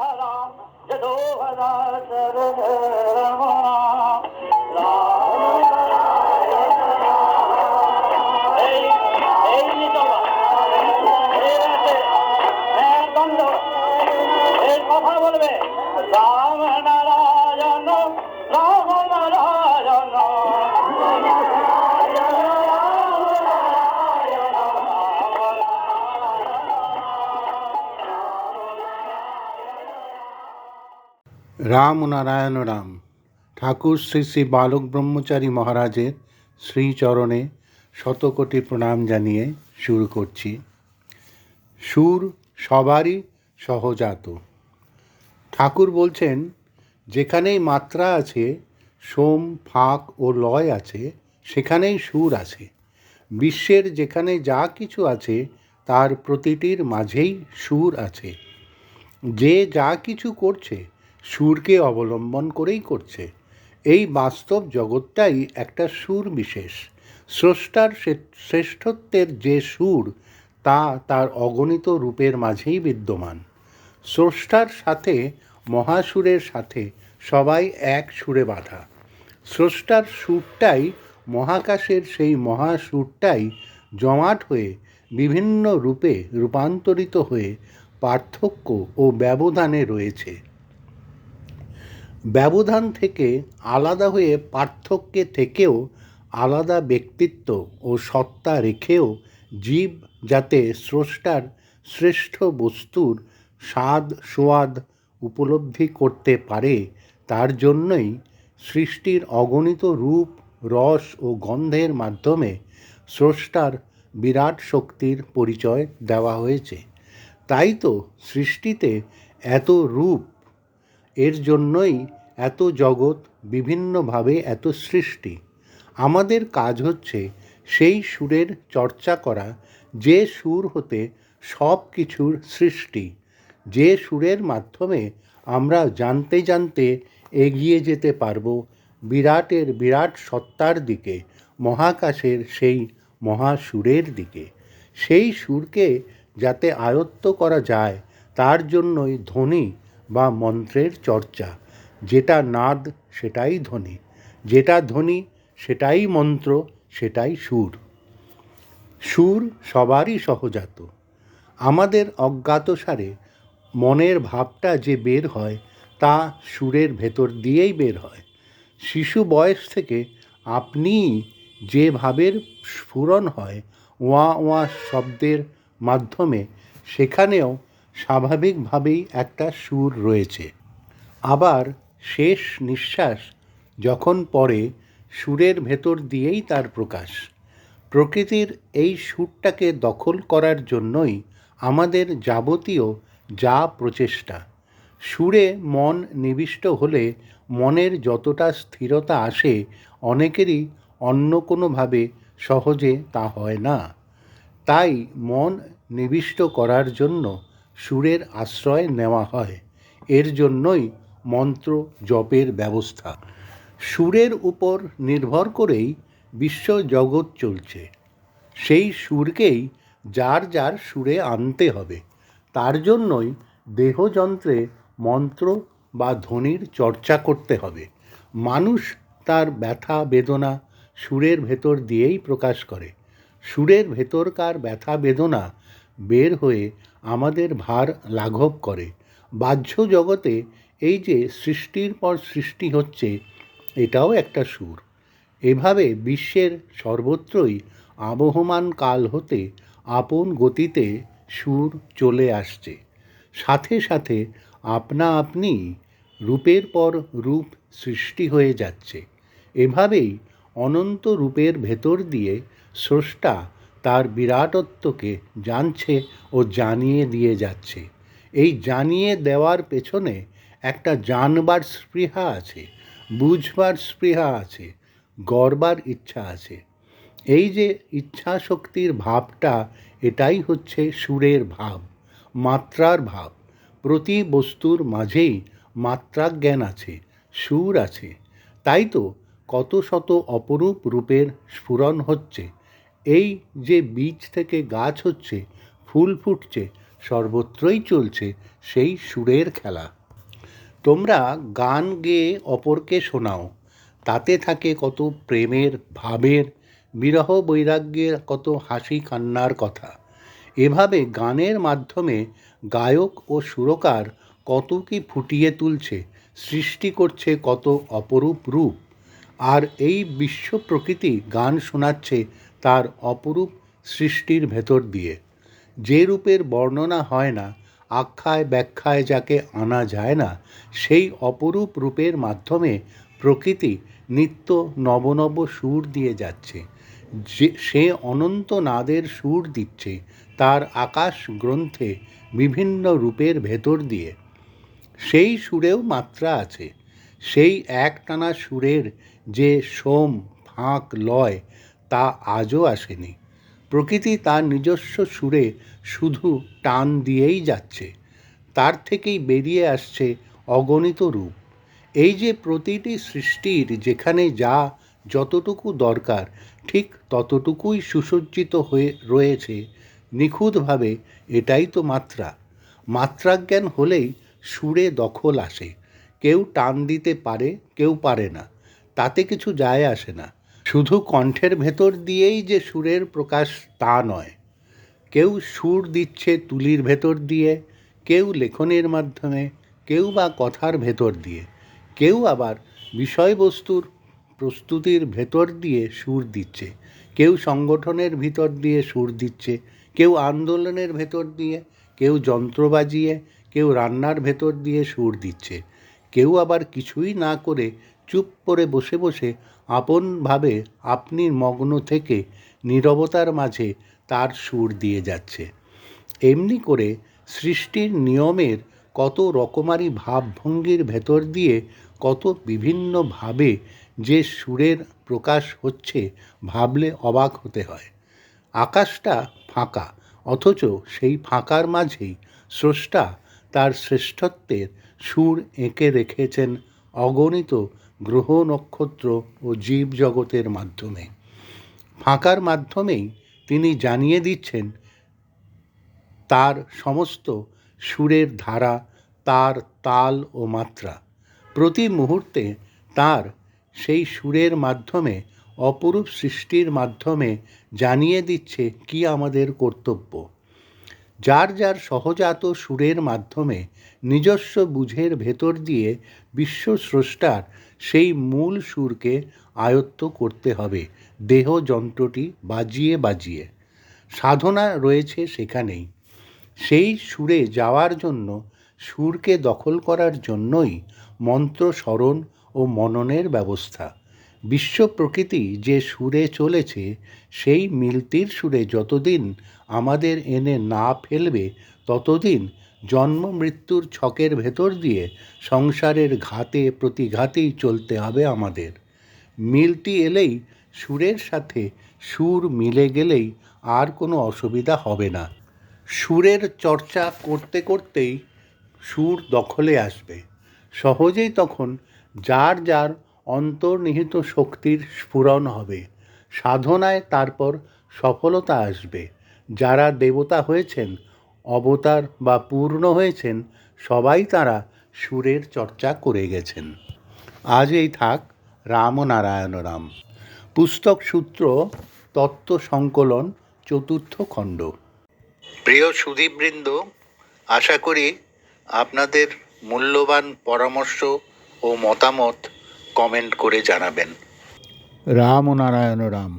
ধরা যদো এক দণ্ড এই কথা বলবে। রাম নারায়ণ রাম নারায়ণ রাম। ঠাকুর শ্রী শ্রী বালক ব্রহ্মচারী মহারাজের শ্রীচরণে শতকোটি প্রণাম জানিয়ে শুরু করছি। সুর সবারই সহজাত। ঠাকুর বলছেন, যেখানেই মাত্রা আছে, সোম, ফাঁক ও লয় আছে, সেখানেই সুর আছে। বিশ্বের যেখানে যা কিছু আছে, তার প্রতিটির মাঝেই সুর আছে। যে যা কিছু করছে সুরকে অবলম্বন করেই করছে। এই বাস্তব জগৎটাই একটা সুর বিশেষ। স্রষ্টার শ্রেষ্ঠত্বের যে সুর, তা তার অগণিত রূপের মাঝেই বিদ্যমান। স্রষ্টার সাথে, মহাসুরের সাথে সবাই এক সুরে বাঁধা। স্রষ্টার সুরটাই, মহাকাশের সেই মহাসুরটাই জমাট হয়ে বিভিন্ন রূপে রূপান্তরিত হয়ে পার্থক্য ও ব্যবধানে রয়েছে। ব্যবধান থেকে আলাদা হয়ে পার্থক্যে থেকেও আলাদা ব্যক্তিত্ব ও সত্তা রেখেও জীব যাতে স্রষ্টার শ্রেষ্ঠ বস্তুর স্বাদ, সোয়াদ উপলব্ধি করতে পারে, তার জন্যই সৃষ্টির অগণিত রূপ, রস ও গন্ধের মাধ্যমে স্রষ্টার বিরাট শক্তির পরিচয় দেওয়া হয়েছে। তাই তো সৃষ্টিতে এত রূপ এর জন্যই এত জগৎ বিভিন্নভাবে এত সৃষ্টি। আমাদের কাজ হচ্ছে সেই সুরের চর্চা করা, যে সুর হতে সব কিছুর সৃষ্টি। যে সুরের মাধ্যমে আমরা জানতে জানতে এগিয়ে যেতে পারব, বিরাটের বিরাট সত্তার দিকে, মহাকাশের সেই মহাসুরের দিকে। সেই সুরকে যাতে আয়ত্ত করা যায়, তার জন্যই ধ্বনি বা মন্ত্রের চর্চা। যেটা নাদ, সেটাই ধ্বনি। যেটা ধ্বনি, সেটাই মন্ত্র, সেটাই সুর। সুর সবারই সহজাত। আমাদের অজ্ঞাতসারে মনের ভাবটা যে বের হয়, তা সুরের ভেতর দিয়েই বের হয়। শিশু বয়স থেকে আপনি যে ভাবের স্ফুরণ হয় ওয়া ওয়া শব্দের মাধ্যমে, সেখানেও স্বাভাবিকভাবেই একটা সুর রয়েছে। আবার শেষ নিঃশ্বাস যখন পড়ে, সুরের ভেতর দিয়েই তার প্রকাশ। প্রকৃতির এই সুরটাকে দখল করার জন্যই আমাদের যাবতীয় যা প্রচেষ্টা। সুরে মন নিবিষ্ট হলে মনের যতটা স্থিরতা আসে, অনেকেরই অন্য কোনোভাবে সহজে তা হয় না। তাই মন নিবিষ্ট করার জন্য সুরের আশ্রয় নেওয়া হয়। এর জন্যই মন্ত্র জপের ব্যবস্থা। সুরের উপর নির্ভর করেই বিশ্ব জগৎ চলছে। সেই সুরকেই যার যার সুরে আনতে হবে। তার জন্যই দেহযন্ত্রে মন্ত্র বা ধ্বনির চর্চা করতে হবে। মানুষ তার ব্যথা, বেদনা সুরের ভেতর দিয়েই প্রকাশ করে। সুরের ভেতরকার ব্যথা, বেদনা বের হয়ে আমাদের ভার লাঘব করে। বাহ্য জগতে এই যে সৃষ্টির পর সৃষ্টি হচ্ছে, এটাও একটা সুর। এভাবে বিশ্বের সর্বত্রই আবহমান কাল হতে আপন গতিতে সুর চলে আসছে। সাথে সাথে আপনা আপনি রূপের পর রূপ সৃষ্টি হয়ে যাচ্ছে। এভাবেই অনন্ত রূপের ভেতর দিয়ে স্রষ্টা তার বিরাটত্বকে জানছে ও জানিয়ে দিয়ে যাচ্ছে। এই জানিয়ে দেওয়ার পেছনে একটা জানবার স্পৃহা আছে, বুঝবার স্পৃহা আছে, গড়বার ইচ্ছা আছে। এই যে ইচ্ছা শক্তির ভাবটা, এটাই হচ্ছে সুরের ভাব, মাত্রার ভাব। প্রতি বস্তুর মাঝেই মাত্রা জ্ঞান আছে, সুর আছে। তাই তো কত শত অপরূপ রূপের স্ফুরণ হচ্ছে। এই যে বীজ থেকে গাছ হচ্ছে, ফুল ফুটছে, সর্বত্রই চলছে সেই সুরের খেলা। তোমরা গান গেয়ে অপরকে শোনাও, তাতে থাকে কত প্রেমের ভাবের, বিরহ বৈরাগ্যের কত হাসি কান্নার কথা। এভাবে গানের মাধ্যমে গায়ক ও সুরকার কত কি ফুটিয়ে তুলছে, সৃষ্টি করছে কত অপরূপ রূপ। আর এই বিশ্ব প্রকৃতি গান শোনাচ্ছে তার অপরূপ সৃষ্টির ভেতর দিয়ে। যে রূপের বর্ণনা হয় না, আখ্যায় ব্যাখ্যায় যাকে আনা যায় না, সেই অপরূপ রূপের মাধ্যমে প্রকৃতি নিত্য নবনব সুর দিয়ে যাচ্ছে। যে, সে অনন্ত নাদের সুর দিচ্ছে তার আকাশ গ্রন্থে বিভিন্ন রূপের ভেতর দিয়ে। সেই সুরেও মাত্রা আছে। সেই একটানা সুরের যে সোম, ফাঁক, লয় তা আজও আসেনি। প্রকৃতি তার নিজস্ব সুরে শুধু টান দিয়েই যাচ্ছে। তার থেকেই বেরিয়ে আসছে অগণিত রূপ। এই যে প্রতিটি সৃষ্টির যেখানে যা যতটুকু দরকার, ঠিক ততটুকুই সুসজ্জিত হয়ে রয়েছে, নিখুঁতভাবে এটাই তো মাত্রা। মাত্রাজ্ঞান হলেই সুরে দখল আসে। কেউ টান দিতে পারে, কেউ পারে না। তাতে কিছু যায় আসে না। শুধু কণ্ঠের ভেতর দিয়েই যে সুরের প্রকাশ তা নয়। কেউ সুর দিচ্ছে তুলির ভেতর দিয়ে, কেউ লেখনের মাধ্যমে, কেউ বা কথার ভেতর দিয়ে, কেউ আবার বিষয়বস্তুর প্রস্তুতির ভেতর দিয়ে সুর দিচ্ছে, কেউ সংগঠনের ভিতর দিয়ে সুর দিচ্ছে, কেউ আন্দোলনের ভেতর দিয়ে, কেউ যন্ত্র বাজিয়ে, কেউ রান্নার ভেতর দিয়ে সুর দিচ্ছে, কেউ আবার কিছুই না করে চুপ করে বসে বসে আপনভাবে আপনি মগ্ন থেকে নীরবতার মাঝে তার সুর দিয়ে যাচ্ছে। এমনি করে সৃষ্টির নিয়মের কত রকমারি ভাবভঙ্গির ভেতর দিয়ে কত বিভিন্নভাবে যে সুরের প্রকাশ হচ্ছে ভাবলে অবাক হতে হয়। আকাশটা ফাঁকা, অথচ সেই ফাঁকার মাঝেই স্রষ্টা তার শ্রেষ্ঠত্বের সুর এঁকে রেখেছেন অগণিত গ্রহ, নক্ষত্র ও জীব জগতের মাধ্যমে। ফাঁকার মাধ্যমেই তিনি জানিয়ে দিচ্ছেন, তার সমস্ত সুরের ধারা, তার তাল ও মাত্রা। প্রতি মুহূর্তে তার সেই সুরের মাধ্যমে, অপরূপ সৃষ্টির মাধ্যমে জানিয়ে দিচ্ছে কি আমাদের কর্তব্য। যার যার সহজাত সুরের মাধ্যমে নিজস্ব বুঝের ভেতর দিয়ে বিশ্ব স্রষ্টার সেই মূল সুরকে আয়ত্ত করতে হবে। দেহ যন্ত্রটি বাজিয়ে বাজিয়ে। সাধনা রয়েছে সেখানেই। সেই সুরে যাওয়ার জন্য, সুরকে দখল করার জন্যই মন্ত্র স্মরণ ও মননের ব্যবস্থা। বিশ্ব প্রকৃতি যে সুরে চলেছে, সেই মিলতির সুরে যতদিন আমাদের এনে না ফেলবে, ততদিন জন্ম মৃত্যুর ছকের ভেতর দিয়ে সংসারের ঘাতে প্রতিঘাতেই চলতে হবে আমাদের। মিলটি এলেই সুরের সাথে সুর মিলে গেলেই আর কোনো অসুবিধা হবে না। সুরের চর্চা করতে করতেই সুর দখলে আসবে। সহজেই তখন যার যার অন্তর্নিহিত শক্তির স্ফুরণ হবে। সাধনায় তারপর সফলতা আসবে। যারা দেবতা হয়েছেন অবতার বা পূর্ণ হয়েছেন, সবাই তারা সুরের চর্চা করে গেছেন। আজ এই থাক রাম নারায়ণ রাম পুস্তক সূত্র, তত্ত্ব সংকলন, চতুর্থ খণ্ড। প্রিয় সুদীপবৃন্দ, আশা করি আপনাদের মূল্যবান পরামর্শ ও মতামত কমেন্ট করে জানাবেন। রাম নারায়ণ রাম